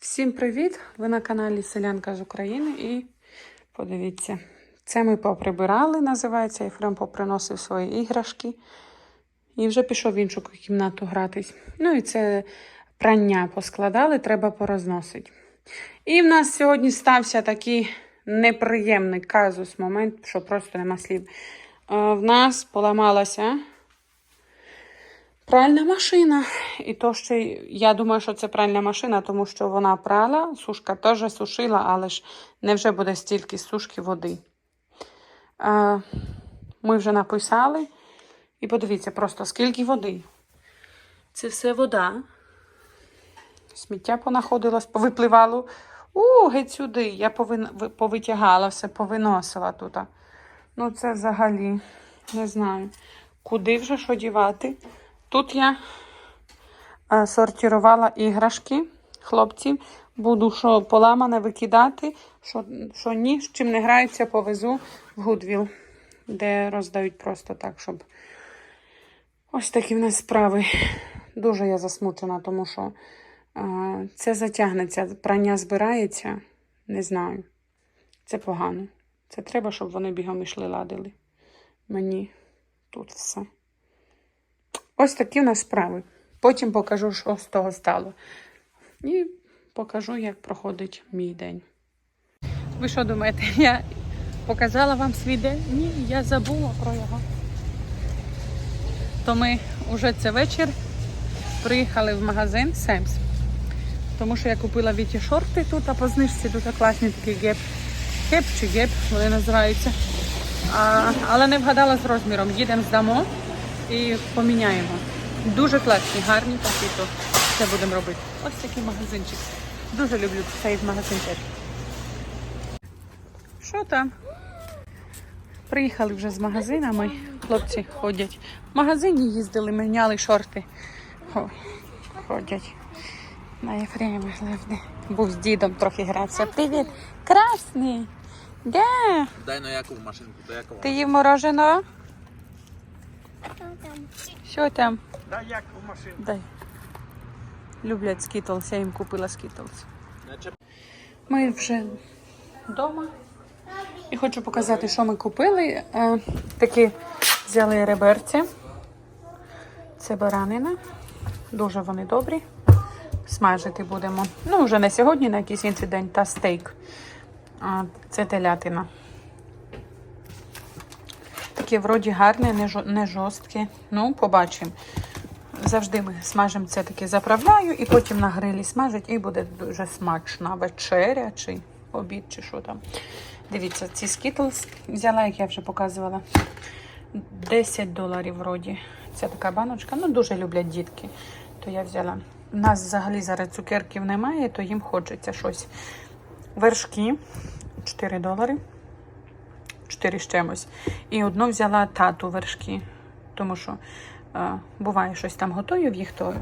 Всім привіт! Ви на каналі Селянка з України і подивіться, це ми поприбирали, називається, Ефрем поприносив свої іграшки і вже пішов в іншу кімнату гратись. Ну і це прання поскладали, треба порозносити. І в нас сьогодні стався такий неприємний казус, момент, що просто нема слів. Е, В нас поламалася Пральна машина. І то ще я думаю, що це пральна машина, тому що вона прала, сушка теж сушила, але ж не вже буде стільки сушки води. Ми вже написали. І подивіться просто, скільки води. Це все вода. Сміття понаходилось, повипливало. У, геть сюди. Я повин... повитягала все, повиносила тут. Ну, це взагалі не знаю, куди вже що дівати. Тут я е, сортувала іграшки хлопців. Буду що поламане викидати, що, що ні, з чим не граються, повезу в Гудвіл, де роздають просто так, щоб. Ось такі в нас справи. Дуже я засмучена, тому що е, це затягнеться, прання збирається. Не знаю. Це погано. Це треба, щоб вони бігом ішли ладили. Мені тут все. Ось такі в нас справи. Потім покажу, що з того стало. І покажу, як проходить мій день. Ви що думаєте, я показала вам свій день? Ні, я забула про його. То ми вже це вечір приїхали в магазин Семс. Тому що я купила Віті шорти тут, а по знижці дуже класні такі геп. Геп чи геп, вони називаються. А, але не вгадала з розміром. Їдемо здамо і поміняємо. Дуже класні, гарні такі, то це будемо робити. Ось такий магазинчик. Дуже люблю цей магазин. Що там? Приїхали вже з магазинами. Хлопці ходять. В магазині їздили, міняли шорти. Ой, ходять. На Єфремі завжди. Був з дідом трохи грався. Привіт! Красний! Де? Дай на яку машинку, то якого? Ти їв мороженого? Що там? Дай яку машинку. Дай. Люблять скітлс, я їм купила скітлс. Ми вже вдома. І хочу показати, що ми купили. Е, такі взяли реберці. Це баранина. Дуже вони добрі. Смажити будемо. Ну, вже не сьогодні, на якийсь інший день, та стейк. А, це телятина. Таке вроді гарне, не, жо- не жорстке. Ну, побачимо. Завжди ми смажимо це таке, заправляю і потім на грилі смажать, і буде дуже смачна вечеря чи обід, чи що там. Дивіться, ці Skittles взяла, як я вже показувала. 10 доларів вроді. Це така баночка. Ну, дуже люблять дітки. То я взяла. У нас взагалі зараз цукерків немає, то їм хочеться щось. Вершки 4 долари. 4 з чимось. І одну взяла тату вершки, тому що е, буває щось там готую в їх, то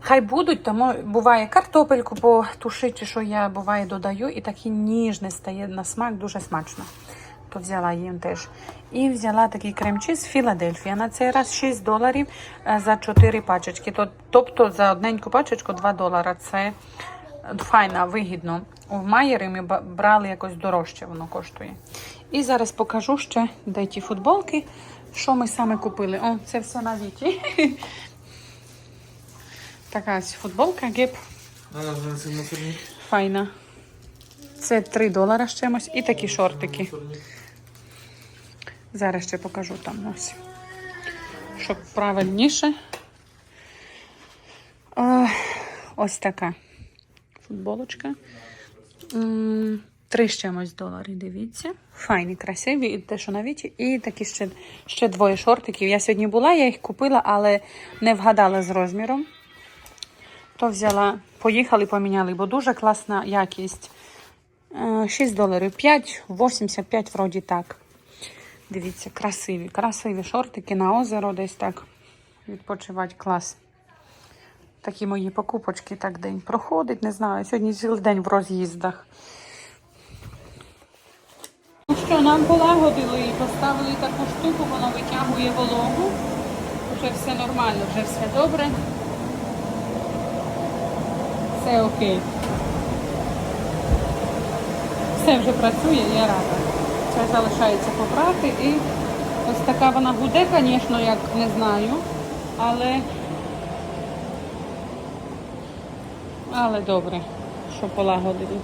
хай будуть, тому буває картопельку потушити, що я буває додаю, і такі ніжне стає на смак, дуже смачно. То взяла їм теж. І взяла такий крем-чіз Філадельфія. На цей раз 6 доларів е, за 4 пачечки. То- Тобто за одненьку пачечку 2 долара. Це файно, вигідно. У Майєри ми брали якось дорожче, воно коштує. І зараз покажу ще, де ті футболки, що ми саме купили. О, це все на віті. Така ось футболка, мусорник. файна. Це 3 долара з чимось. І такі шортики. Зараз ще покажу там ось. Щоб правильніше. Е, ось така футболочка. Три з чимось доларів, дивіться. Файні, красиві, і те, що на віті. І такі ще, ще двоє шортиків. Я сьогодні була, я їх купила, але не вгадала з розміром. То взяла, поїхали, поміняли, бо дуже класна якість. Е, 6 доларів, 5,85 вроді так. Дивіться, красиві, красиві шортики на озеро десь так. Відпочивати клас. Такі мої покупочки так день проходить, не знаю. Сьогодні цілий день в роз'їздах. Ну що, нам полагодили і поставили таку штуку, воно витягує вологу. Вже все нормально, вже все добре. Все окей. все вже працює, я рада. Це залишається попрати і ось така вона гуде, звісно, як не знаю, але, але добре, що полагодили.